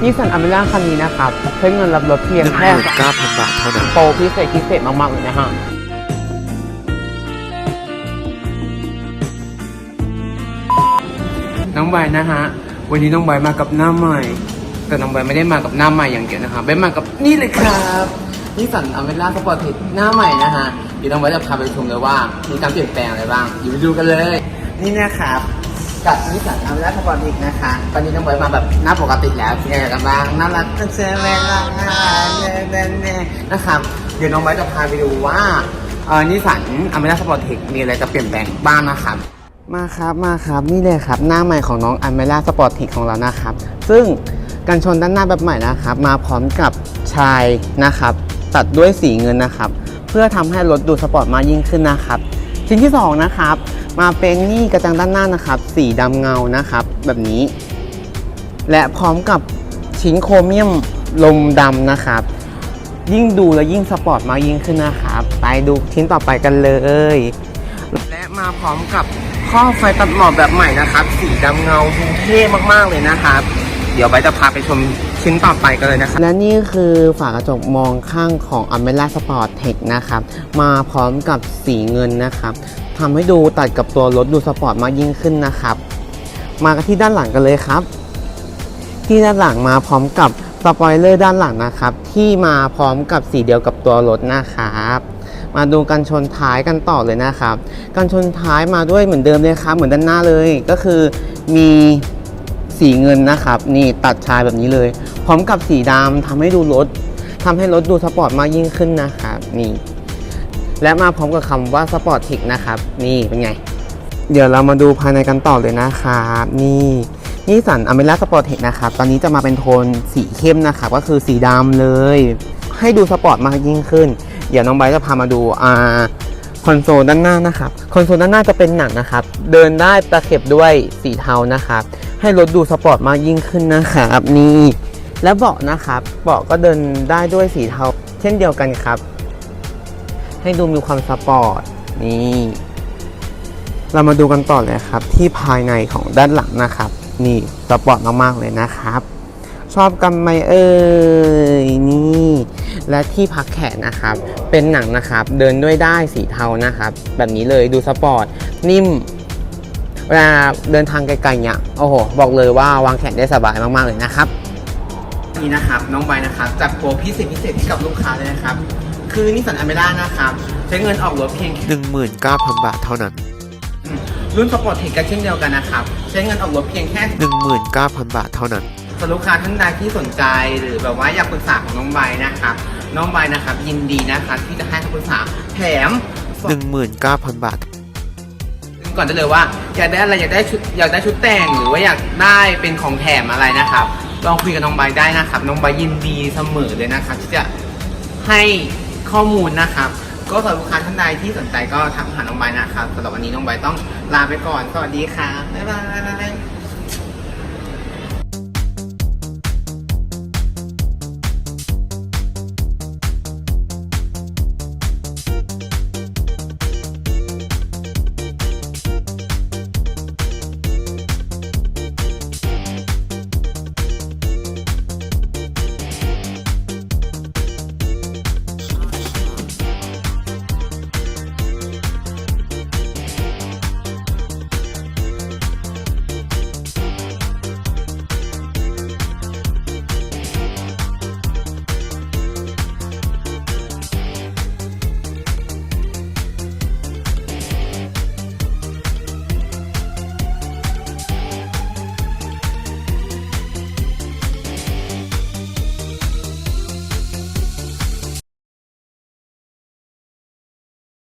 นิสสันอเมร่าคันนี้นะครับใช้เงินรับรถเพียงแค่9,000 บาทเท่านั้น โปรพิเศษพิเศษมาก ๆ เลยนะฮะน้องใบนะฮะ วันนี้น้องใบมากับหน้าใหม่ แต่น้องใบไม่ได้มากับหน้าใหม่อย่างเดียวนะครับใบมากับนี่เลยครับนิสสันอเมร่าสปอร์ตหน้าใหม่นะฮะเดี๋ยวน้องใบจะพาไปชมเลยว่ามีการเปลี่ยนแปลงอะไรบ้างอยู่ไปดูกันเลย นี่นะครับ กับนิสสันอเมร่าสปอร์ตนะคะ ตอนนี้น้องใบมาแบบหน้าปกติแล้วเป็นไงกันบ้างน่ารักกันเชียวเลยล่ะนะครับ เดี๋ยวน้องใบจะพาไปดูว่าเออนิสสันอเมร่าสปอร์ตมีอะไรจะเปลี่ยนแปลงบ้างนะครับ มาครับมาครับนี่เลยครับ หน้าใหม่ของน้องอเมร่าสปอร์ตของเรานะครับ ซึ่งกันชนด้านหน้าแบบใหม่นะครับ มาพร้อมกับชายนะครับ ตัดด้วยสีเงินนะครับ เพื่อทำให้รถดูสปอร์ตมากยิ่งขึ้นนะครับ ชิ้นที่สองนะครับ มาเป็นนี่กระจังด้านหน้านะครับ สีดำเงานะครับ แบบนี้ และพร้อมกับชิ้นโครเมียมลมดำนะครับ ยิ่งดูแล้วยิ่งสปอร์ตมากยิ่งขึ้นนะครับ ไปดูชิ้นต่อไปกันเลย และมาพร้อมกับข้อไฟตัดหมอกแบบใหม่นะครับ สีดำเงาดูเท่มากๆเลยนะครับ เดี๋ยวใบจะพาไปชม ชิ้นต่อไปกันเลยนะครับและนี่คือฝากระจกมองข้างของ a m e r a Sport Tech นะครับ มาพร้อมกับสีเงินนะครับทำให้ดูตัดกับตัวรถดูสปอร์ตมากยิ่งขึ้นนะครับ มากันที่ด้านหลังกันเลยครับ ที่ด้านหลังมาพร้อมกับสปอยเลอร์ด้านหลังนะครับ ที่มาพร้อมกับสีเดียวกับตัวรถนะครับมาดูกันชนท้ายกันต่อเลยนะครับกันชนท้ายมาด้วยเหมือนเดิมเลยครับเหมือนด้านหน้าเลยก็คือมีสีเงินนะครับ นี่ตัดชายแบบนี้เลย พร้อมกับสีดำทำให้ดูรถทำให้รถดูสปอร์ตมากยิ่งขึ้นนะครับนี่และมาพร้อมกับคำว่าสปอร์ตทิกนะครับ นี่เป็นไง เดี๋ยวเรามาดูภายในกันต่อเลยนะครับ นี่นิสสันอเมร่าสปอร์ตเทคนะครับ ตอนนี้จะมาเป็นโทนสีเข้มนะครับ ก็คือสีดำเลย ให้ดูสปอร์ตมากยิ่งขึ้น เดี๋ยวน้องไบร์จะพามาดูอ่าคอนโซลด้านหน้านะครับ คอนโซลด้านหน้าจะเป็นหนังนะครับ เดินได้ตะเข็บด้วยสีเทานะครับ ให้รถดูสปอร์ตมากยิ่งขึ้นนะครับ นี่ และเบาะนะครับเบาะก็เดินได้ด้วยสีเทาเช่นเดียวกันครับ ให้ดูมีความสปอร์ตนี่เรามาดูกันต่อเลยครับ ที่ภายในของด้านหลังนะครับ นี่สปอร์ตมากๆเลยนะครับ ชอบกันไหมเอ่ยนี่ และที่พักแขนนะครับ เป็นหนังนะครับ เดินด้วยได้สีเทานะครับ แบบนี้เลยดูสปอร์ตนิ่มเวลาเดินทางไกลๆเนี่ยโอ้โห บอกเลยว่าวางแขนได้สบายมากๆเลยนะครับ นี่นะครับน้องใบนะครับจัดโปรพิเศษพิเศษให้กับลูกค้าเลยนะครับ คือนิสสันอเมร่านะครับใช้เงินออกรถเพียงแค่19,000 บาทเท่านั้น รุ่นสปอร์ตเทคก็เช่นเดียวกันนะครับใช้เงินออกรถเพียงแค่ 19,000 บาทเท่านั้นสำหรับลูกค้าท่านใดที่สนใจหรือแบบว่าอยากปรึกษาของน้องใบนะครับน้องใบนะครับยินดีนะครับที่จะให้คำปรึกษาแถม19,000 บาท ก่อนจะเลยว่าอยากได้อะไรอยากได้ชุดอยากได้ชุดแต่งหรือว่าอยากได้เป็นของแถมอะไรนะครับ ลองคุยกับน้องใบได้นะครับ น้องใบยินดีเสมอเลยนะครับ ที่จะให้ข้อมูลนะครับ ก็สำหรับลูกค้าท่านใดที่สนใจก็ทักหาน้องใบนะครับสำหรับวันนี้น้องใบต้องลาไปก่อนสวัสดีครับบ๊ายบาย